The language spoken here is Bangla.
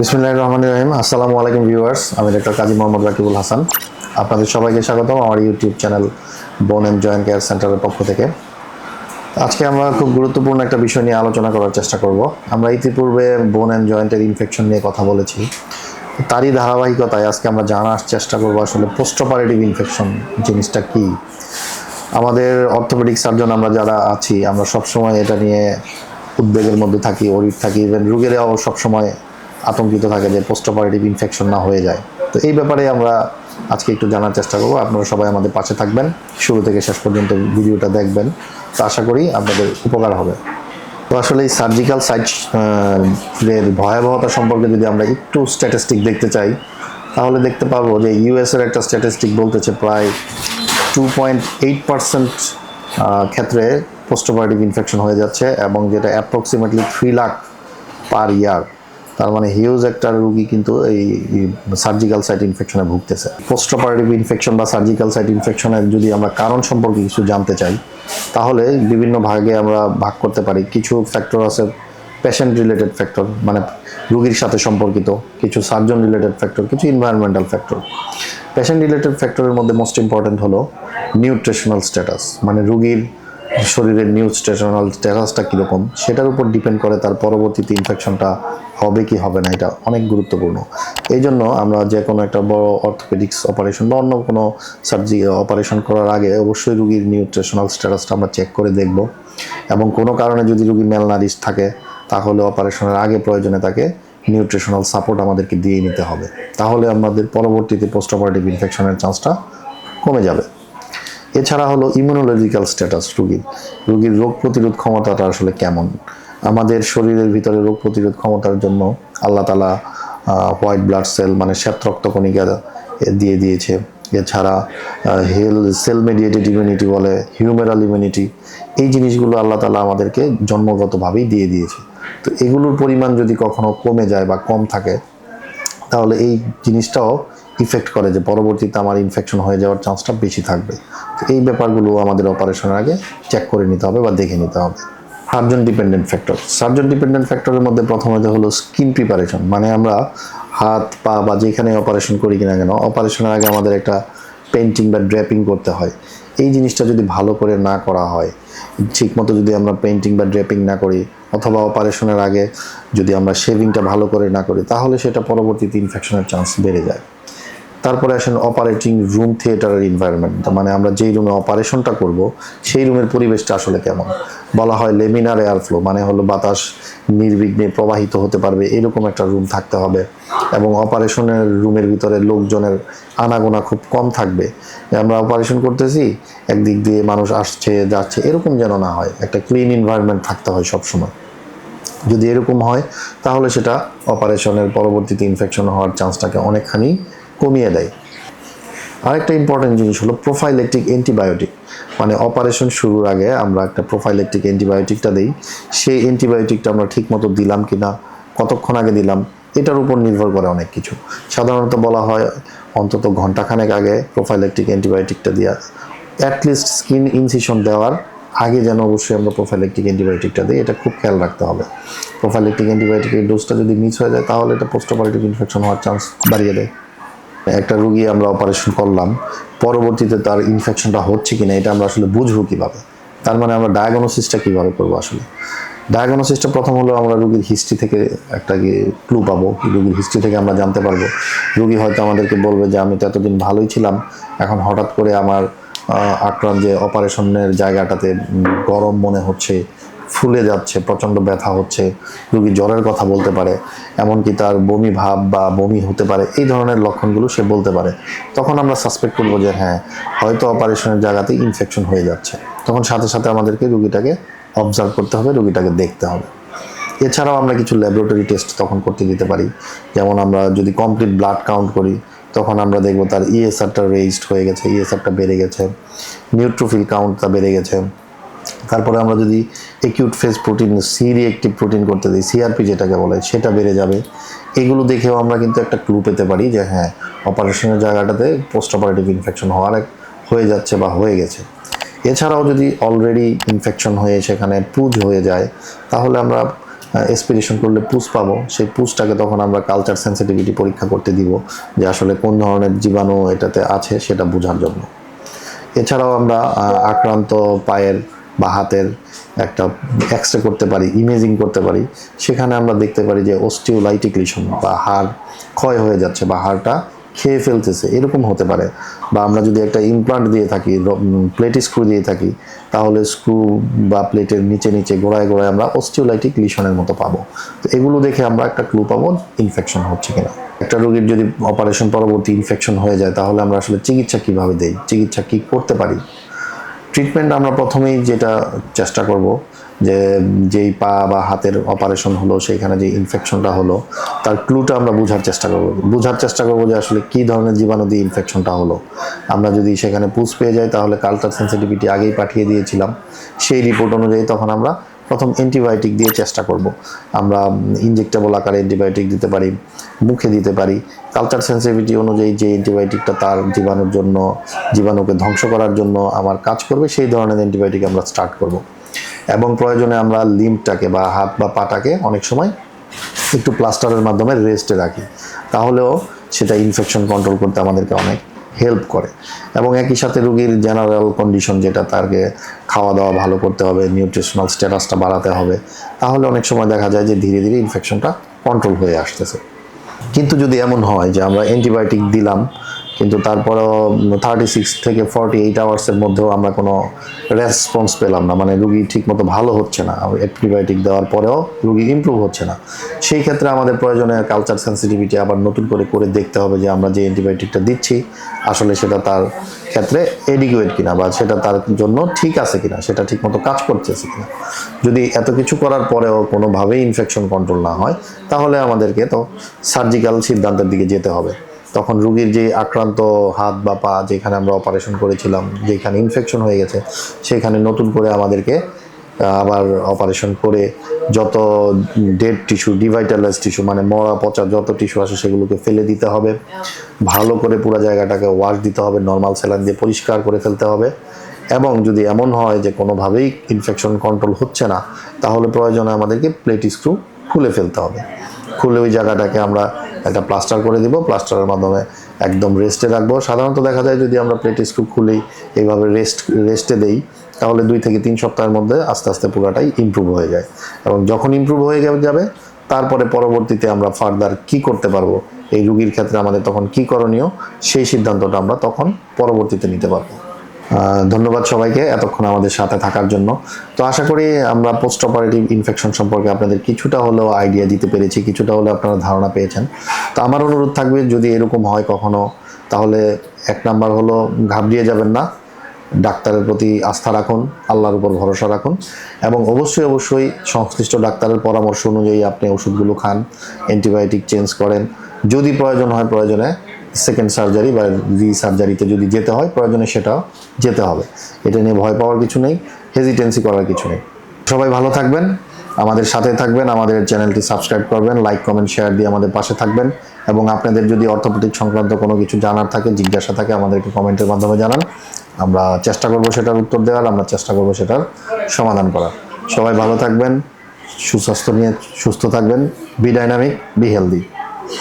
বিসমিল্লাহ রহমান রহিম। আসসালামু আলাইকুম, ভিউয়ার্স। আমি ডক্টর কাজী মোহাম্মদ রাকিবুল হাসান। আপনাদের সবাইকে স্বাগতম আমার YouTube channel bone and joint care সেন্টারের পক্ষ থেকে। আজকে আমরা খুব গুরুত্বপূর্ণ একটা বিষয় নিয়ে আলোচনা করার চেষ্টা করব। আমরা ইতিপূর্বে বোন অ্যান্ড জয়েন্টের ইনফেকশন নিয়ে কথা বলেছি। তারই ধারাবাহিকতায় আজকে আমরা জানার চেষ্টা করব আসলে পোস্ট অপারেটিভ ইনফেকশন জিনিসটা কী। আমাদের অর্থোপেডিক সার্জন আমরা যারা আছি, আমরা সবসময় এটা নিয়ে উদ্বেগের মধ্যে থাকি অরিট থাকি। ইভেন রোগীরাও সবসময় আতঙ্কিত থাকে যে পোস্ট অপারেটিভ ইনফেকশন না হয়ে যায়। তো এই ব্যাপারে আমরা আজকে একটু জানার চেষ্টা করব। আপনারা সবাই আমাদের পাশে থাকবেন। শুরু থেকে শেষ পর্যন্ত ভিডিওটা দেখবেন। তো আশা করি আপনাদের উপকার হবে। তো আসলে এই সার্জিক্যাল সাইট এর ভয়াবহতা সম্পর্কে যদি আমরা একটু স্ট্যাটিস্টিক দেখতে চাই, তাহলে দেখতে পাবো যে ইউএসের একটা স্ট্যাটিস্টিক বলতেছে প্রায় টু পয়েন্ট এইট পার্সেন্ট ক্ষেত্রে পোস্ট অপারেটিভ ইনফেকশন হয়ে যাচ্ছে এবং যেটা approximately three lakh per year তার মানে হিউজ একটা রুগী কিন্তু এই সার্জিক্যাল সাইট ইনফেকশনে ভুগতেছে। পোস্ট অপারেটিভ ইনফেকশন বা সার্জিক্যাল সাইট ইনফেকশনের যদি আমরা কারণ সম্পর্কে কিছু জানতে চাই, তাহলে বিভিন্ন ভাগে আমরা ভাগ করতে পারি। কিছু ফ্যাক্টর আছে পেশেন্ট রিলেটেড ফ্যাক্টর মানে রুগীর সাথে সম্পর্কিত, কিছু সার্জন রিলেটেড ফ্যাক্টর কিছু ইনভায়রনমেন্টাল ফ্যাক্টর পেশেন্ট রিলেটেড ফ্যাক্টরের মধ্যে মোস্ট ইম্পর্টেন্ট হলো নিউট্রিশনাল স্ট্যাটাস মানে রুগীর শরীরের নিউট্রিশনাল স্ট্যাটাসটা কীরকম, সেটার উপর ডিপেন্ড করে তার পরবর্তীতে ইনফেকশনটা হবে কি হবে না, এটা অনেক গুরুত্বপূর্ণ। এই জন্য আমরা যে কোনো একটা বড় অর্থোপেডিক্স অপারেশন বা অন্য কোনো সার্জি অপারেশন করার আগে অবশ্যই রুগীর নিউট্রিশনাল স্ট্যাটাসটা আমরা চেক করে দেখব। এবং কোনো কারণে যদি রুগী ম্যালনারিশ থাকে, তাহলে অপারেশনের আগে প্রয়োজনে তাকে নিউট্রিশনাল সাপোর্ট আমাদেরকে দিয়ে নিতে হবে। তাহলে আমাদের পরবর্তীতে পোস্ট অপারেটিভ ইনফেকশনের চান্সটা কমে যাবে। এছাড়া হলো ইমিউনোলজিক্যাল স্ট্যাটাস রুগীর রুগীর রোগ প্রতিরোধ ক্ষমতাটা আসলে কেমন? আমাদের শরীরের ভিতরে রোগ প্রতিরোধ ক্ষমতার জন্য আল্লাহ তালা হোয়াইট ব্লাড সেল মানে শ্বেত রক্তকণিকা দিয়ে দিয়েছে। এছাড়া হেল সেল মেডিয়েটেড ইমিউনিটি বলে হিউমেরাল ইমিউনিটি এই জিনিসগুলো আল্লাহ তালা আমাদেরকে জন্মগতভাবেই দিয়ে দিয়েছে। তো এগুলোর পরিমাণ যদি কখনো কমে যায় বা কম থাকে, তাহলে এই জিনিসটাও ইফেক্ট করে যে পরবর্তীতে আমার ইনফেকশন হয়ে যাওয়ার চান্সটা বেশি থাকবে। তো এই ব্যাপারগুলো আমাদের অপারেশনের আগে চেক করে নিতে হবে বা দেখে নিতে হবে। Surgeon dependent factor surgeon dependent ফ্যাক্টরের মধ্যে প্রথমত হলো স্কিন প্রিপারেশন মানে আমরা হাত, পা বা যেখানে অপারেশন করি কিনা কেন অপারেশনের আগে আমাদের একটা পেন্টিং বা ড্র্যাপিং করতে হয়। এই জিনিসটা যদি ভালো করে না করা হয়, ঠিকমতো যদি আমরা পেন্টিং বা ড্রেপিং না করি, অথবা অপারেশনের আগে যদি আমরা শেভিংটা ভালো করে না করি, তাহলে সেটা পরবর্তীতে ইনফেকশনের চান্স বেড়ে যায়। তারপরে আসেন অপারেটিং রুম থিয়েটারের এনভায়রনমেন্ট মানে আমরা যেই রুমে অপারেশনটা করব, সেই রুমের পরিবেশটা আসলে কেমন? বলা হয় লেমিনার এয়ার ফ্লো মানে হলো বাতাস নির্বিঘ্নে প্রবাহিত হতে পারবে, এরকম একটা রুম থাকতে হবে। এবং অপারেশনের রুমের ভিতরে লোকজনের আনাগোনা খুব কম থাকবে। আমরা অপারেশন করতেছি, একদিক দিয়ে মানুষ আসছে, যাচ্ছে, এরকম যেন না হয়। একটা ক্লিন এনভায়রনমেন্ট থাকতে হয় সবসময়। যদি এরকম হয়, তাহলে সেটা অপারেশনের পরবর্তীতে ইনফেকশন হওয়ার চান্সটাকে অনেকখানি কমিয়ে দেয়। আরেকটা ইম্পর্টেন্ট জিনিস হলো প্রোফাইলেকটিক অ্যান্টিবায়োটিক মানে অপারেশন শুরুর আগে আমরা একটা প্রোফাইলেকটিক অ্যান্টিবায়োটিকটা দিই। সেই অ্যান্টিবায়োটিকটা আমরা ঠিকমতো দিলাম কি না কতক্ষণ আগে দিলাম, এটার উপর নির্ভর করে অনেক কিছু। সাধারণত বলা হয় অন্তত ঘন্টাখানেক আগে প্রোফাইলেকটিক অ্যান্টিবায়োটিকটা দেওয়া অ্যাটলিস্ট স্কিন ইনসিশন দেওয়ার আগে যেন অবশ্যই আমরা প্রোফাইলেকটিক অ্যান্টিবায়োটিকটা দিই, এটা খুব খেয়াল রাখতে হবে। প্রোফাইলেকটিক অ্যান্টিবায়োটিকের ডোজটা যদি মিস হয়ে যায়, তাহলে এটা পোস্ট অপারেটিভ ইনফেকশন হওয়ার চান্স বাড়িয়ে দেয়। একটা রুগী আমরা অপারেশন করলাম, পরবর্তীতে তার ইনফেকশনটা হচ্ছে কিনা এটা আমরা আসলে বুঝব কীভাবে? তার মানে আমরা ডায়াগনোসিসটা কীভাবে করব আসলে? ডায়াগনোসিসটা প্রথম হলো আমরা রুগীর হিস্ট্রি থেকে একটা ক্লু পাবো রুগীর হিস্ট্রি থেকে আমরা জানতে পারব। রুগী হয়তো আমাদেরকে বলবে যে, আমি তো এতদিন ভালোই ছিলাম, এখন হঠাৎ করে আমার আক্রান্ত যে অপারেশনের জায়গাটাতে গরম মনে হচ্ছে ফুলে যাচ্ছে, প্রচণ্ড ব্যথা হচ্ছে, রুগী জ্বরের কথা বলতে পারে, এমনকি তার বমি ভাব বা বমি হতে পারে, এই ধরনের লক্ষণগুলো সে বলতে পারে। তখন আমরা সাসপেক্ট করব যে হ্যাঁ হয়তো অপারেশনের জায়গাতে ইনফেকশন হয়ে যাচ্ছে। তখন সাথে সাথে আমাদেরকে রুগীটাকে অবজার্ভ করতে হবে, রুগীটাকে দেখতে হবে। এছাড়াও আমরা কিছু ল্যাবরেটরি টেস্ট তখন করতে দিতে পারি। যেমন আমরা যদি কমপ্লিট ব্লাড কাউন্ট করি, তখন আমরা দেখব তার ইএসআরটা রেজিস্ট হয়ে গেছে ইএসআরটা বেড়ে গেছে নিউট্রোফিল কাউন্টটা বেড়ে গেছে। তারপরে আমরা যদি acute phase protein C reactive protein করতে দিই সিআরপি যেটাকে বলে, সেটা বেড়ে যাবে। এগুলো দেখেও আমরা কিন্তু একটা ক্লু পেতে পারি যে হ্যাঁ অপারেশনের জায়গাটাতে পোস্ট অপারেটিভ ইনফেকশন হওয়ার এক হয়ে যাচ্ছে বা হয়ে গেছে। এছাড়াও যদি অলরেডি ইনফেকশন হয়ে সেখানে পুজ হয়ে যায়, তাহলে আমরা এসপিরেশন করলে পুষ পাবো। সেই পুষটাকে তখন আমরা কালচার সেন্সিটিভিটি পরীক্ষা করতে দিব যে আসলে কোন ধরনের জীবাণু এটাতে আছে সেটা বোঝার জন্য। এছাড়াও আমরা আক্রান্ত পায়ের বা হাতের একটা এক্স রে করতে পারি ইমেজিং করতে পারি, সেখানে আমরা দেখতে পারি যে অস্টিওলাইটিক বা হাড় ক্ষয় হয়ে যাচ্ছে বা হাড়টা খেয়ে ফেলতেছে, এরকম হতে পারে। বা আমরা যদি একটা ইমপ্লান্ট দিয়ে থাকি প্লেট স্ক্রু দিয়ে থাকি, তাহলে স্ক্রু বা প্লেটের নিচে নিচে গোড়ায় গোড়ায় আমরা অস্টিওলাইটিক লিশনের মতো পাবো। তো এগুলো দেখে আমরা একটা ক্লু পাবো ইনফেকশন হচ্ছে কিনা। একটা রোগীর যদি অপারেশন পরবর্তী ইনফেকশন হয়ে যায়, তাহলে আমরা আসলে চিকিৎসা কীভাবে দেই? চিকিৎসা কী করতে পারি? ট্রিটমেন্ট আমরা প্রথমেই যেটা চেষ্টা করব, যে যেই পা বা হাতের অপারেশন হলো সেইখানে যে ইনফেকশনটা হলো, তার ক্লুটা আমরা বোঝার চেষ্টা করব। বোঝার চেষ্টা করব যে আসলে কী ধরনের জীবাণু দিয়ে ইনফেকশনটা হলো। আমরা যদি সেখানে পুষ পেয়ে যাই, তাহলে কালচার সেন্সিটিভিটি আগেই পাঠিয়ে দিয়েছিলাম, সেই রিপোর্ট অনুযায়ী তখন আমরা প্রথম অ্যান্টিবায়োটিক দিয়ে চেষ্টা করব। আমরা ইনজেক্টেবল আকারে অ্যান্টিবায়োটিক দিতে পারি, মুখে দিতে পারি। কালচার সেন্সিভিটি অনুযায়ী যে অ্যান্টিবায়োটিকটা তার জীবাণুর জন্য, জীবাণুকে ধ্বংস করার জন্য আমার কাজ করবে, সেই ধরনের অ্যান্টিবায়োটিক আমরা স্টার্ট করব। এবং প্রয়োজনে আমরা লিম্পটাকে বা হাত বা পাটাকে অনেক সময় একটু প্লাস্টারের মাধ্যমে রেস্টে রাখি। তাহলেও সেটা ইনফেকশন কন্ট্রোল করতে আমাদেরকে অনেক হেল্প করে। এবং একই সাথে রুগীর জেনারেল কন্ডিশন যেটা তারকে খাওয়া দাওয়া ভালো করতে হবে নিউট্রিশনাল স্ট্যাটাসটা বাড়াতে হবে। তাহলে অনেক সময় দেখা যায় যে ধীরে ধীরে ইনফেকশনটা কন্ট্রোল হয়ে আসতেছে। কিন্তু যদি এমন হয় যে আমরা অ্যান্টিবায়োটিক দিলাম কিন্তু তারপরেও থার্টি সিক্স থেকে ফর্টি এইট আওয়ার্সের মধ্যেও আমরা কোনো রেসপন্স পেলাম না। মানে রুগী ঠিকমতো ভালো হচ্ছে না। অ্যান্টিবায়োটিক দেওয়ার পরেও রুগী ইমপ্রুভ হচ্ছে না। সেই ক্ষেত্রে আমাদের প্রয়োজনে কালচার সেন্সিটিভিটি আবার নতুন করে করে দেখতে হবে যে আমরা যে অ্যান্টিবায়োটিকটা দিচ্ছি, আসলে সেটা তার ক্ষেত্রে এডিকুয়েট কিনা বা সেটা তার জন্য ঠিক আছে কিনা, সেটা ঠিকমতো কাজ করতেছে কিনা। যদি এত কিছু করার পরেও কোনোভাবেই ইনফেকশন কন্ট্রোল না হয়, তাহলে আমাদেরকে তো সার্জিক্যাল সিদ্ধান্তের দিকে যেতে হবে। তখন রুগীর যে আক্রান্ত হাত বা পা যেখানে আমরা অপারেশন করেছিলাম, যেখানে ইনফেকশন হয়ে গেছে, সেখানে নতুন করে আমাদেরকে আবার অপারেশন করে যত ডেড টিস্যু ডিভাইটালাইজ টিস্যু মানে মরা পচা যত টিস্যু আছে সেগুলোকে ফেলে দিতে হবে। ভালো করে পুরো জায়গাটাকে ওয়াশ দিতে হবে নর্মাল স্যালাইন দিয়ে পরিষ্কার করে ফেলতে হবে। এবং যদি এমন হয় যে কোনোভাবেই ইনফেকশন কন্ট্রোল হচ্ছে না, তাহলে প্রয়োজনে আমাদেরকে প্লেট স্ক্রু খুলে ফেলতে হবে। খুলে ওই জায়গাটাকে আমরা একটা প্লাস্টার করে দিব প্লাস্টারের মাধ্যমে একদম রেস্টে রাখব। সাধারণত দেখা যায় যদি আমরা প্লেট স্ক্রু খুলেই এইভাবে রেস্ট রেস্টে দেই, তাহলে দুই থেকে তিন সপ্তাহের মধ্যে আস্তে আস্তে পুরোটাই ইমপ্রুভ হয়ে যায়। এবং যখন ইমপ্রুভ হয়ে যাবে তারপরে পরবর্তীতে আমরা ফার্দার কি করতে পারব, এই রুগীর ক্ষেত্রে আমাদের তখন কি করণীয়, সেই সিদ্ধান্তটা আমরা তখন পরবর্তীতে নিতে পারব। ধন্যবাদ সবাইকে এতক্ষণ আমাদের সাথে থাকার জন্য। তো আশা করি আমরা পোস্ট অপারেটিভ ইনফেকশন সম্পর্কে আপনাদের কিছুটা হলেও আইডিয়া দিতে পেরেছি, কিছুটা হলেও আপনারা ধারণা পেয়েছেন। তো আমার অনুরোধ থাকবে, যদি এরকম হয় কখনো, তাহলে এক নাম্বার হলো ঘাবড়িয়ে যাবেন না। ডাক্তারের প্রতি আস্থা রাখুন, আল্লাহর উপর ভরসা রাখুন এবং অবশ্যই অবশ্যই সংশ্লিষ্ট ডাক্তারের পরামর্শ অনুযায়ী আপনি ওষুধগুলো খান অ্যান্টিবায়োটিক চেঞ্জ করেন। যদি প্রয়োজন হয় প্রয়োজনে সেকেন্ড সার্জারি বা রি সার্জারিতে যদি যেতে হয়, প্রয়োজনে সেটাও যেতে হবে। এটা নিয়ে ভয় পাওয়ার কিছু নেই হেজিটেন্সি করার কিছু নেই। সবাই ভালো থাকবেন, আমাদের সাথে থাকবেন, আমাদের চ্যানেলটি সাবস্ক্রাইব করবেন লাইক কমেন্ট শেয়ার দিয়ে আমাদের পাশে থাকবেন এবং আপনাদের যদি অর্থোপেডিক সংক্রান্ত কোনো কিছু জানার থাকে, জিজ্ঞাসা থাকে, আমাদেরকে কমেন্টের মাধ্যমে জানান। আমরা চেষ্টা করব সেটার উত্তর দেওয়ার, আমরা চেষ্টা করব সেটার সমাধান করার। সবাই ভালো থাকবেন, সুস্বাস্থ্য নিয়ে সুস্থ থাকবেন বি ডাইনামিক বি হেলদি